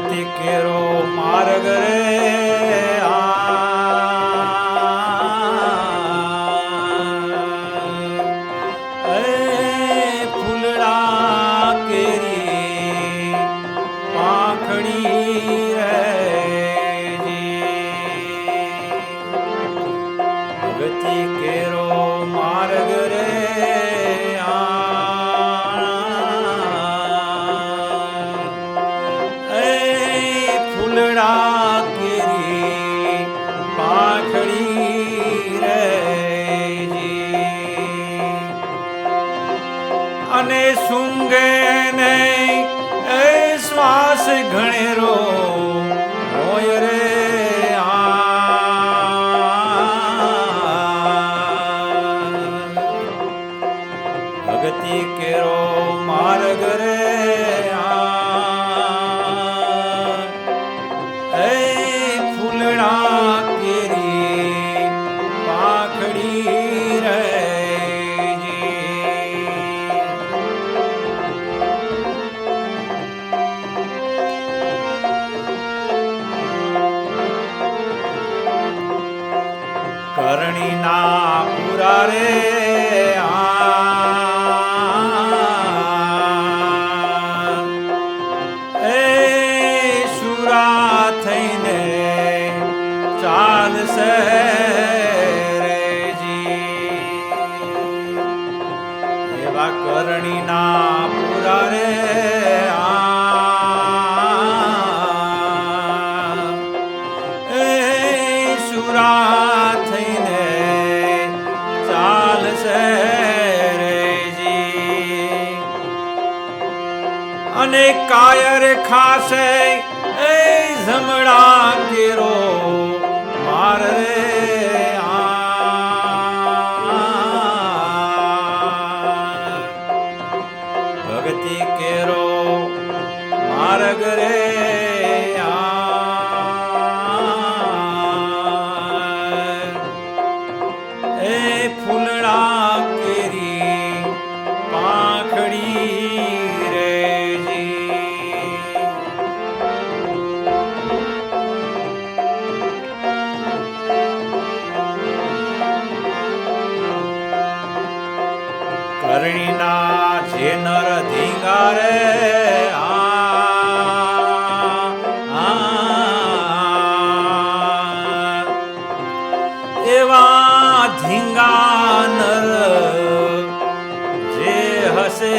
ભગતિ કેરો માર્ગ રે આ. ફૂલડા કેરી અને સુંગે ને એ શ્વાસ ઘણેરો રેજી એવા કરણીના પુરા રે અને કાયર ખાશે એ જમણા કેરો માર રે આ. ભક્તિ કેરો માર્ગ રે કરણીના નર ધીંગારે. એવા ધીંગા નર જે હશે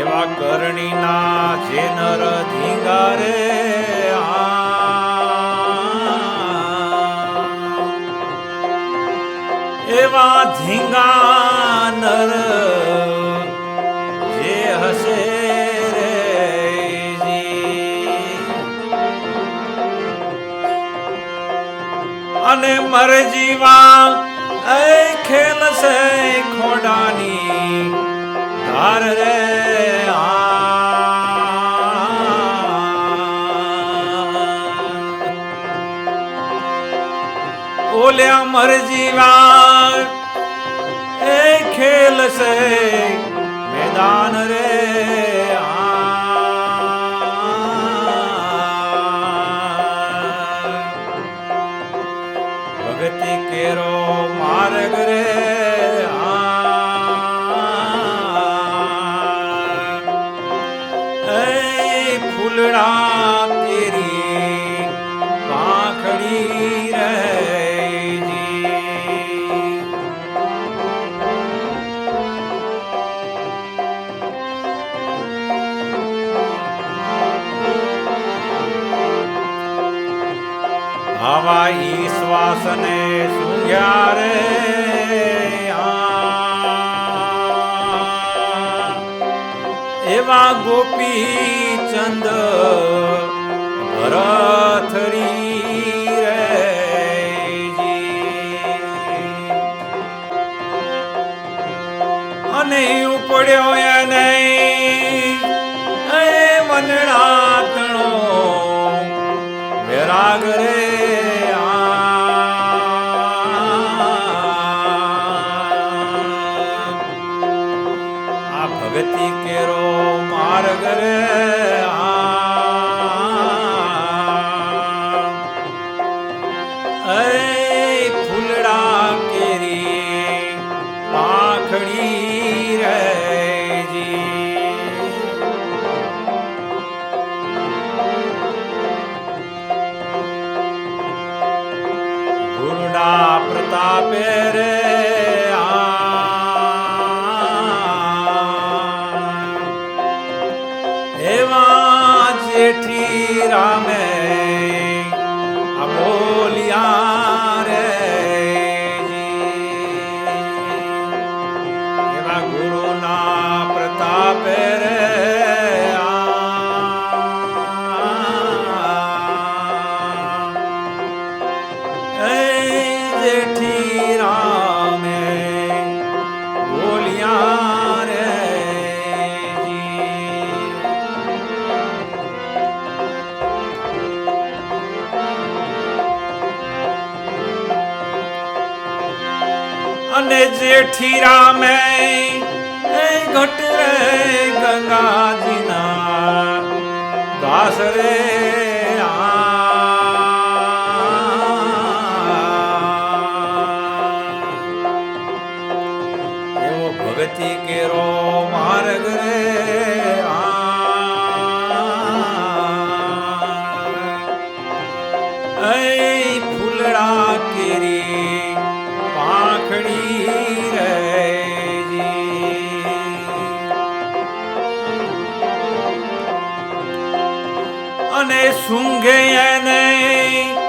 એવા કરણીના જે નર ધીંગારે એવા ઝીંગા નર જે હશે. અને મર જીવા એ ખેલ છે ખોડાની ધાર રે આ. ઓલ્યા મર જીવા એ ખેલ છે મેદાન રે. ભગતિ કેરો માર્ગ રે આવા ઈશ્વાસને સુંગ્યા રે. એવા ગોપી ચંદ જેઠી રામે જેઠી રામે. ઘટ રે ગંગા ને શુંઘે એને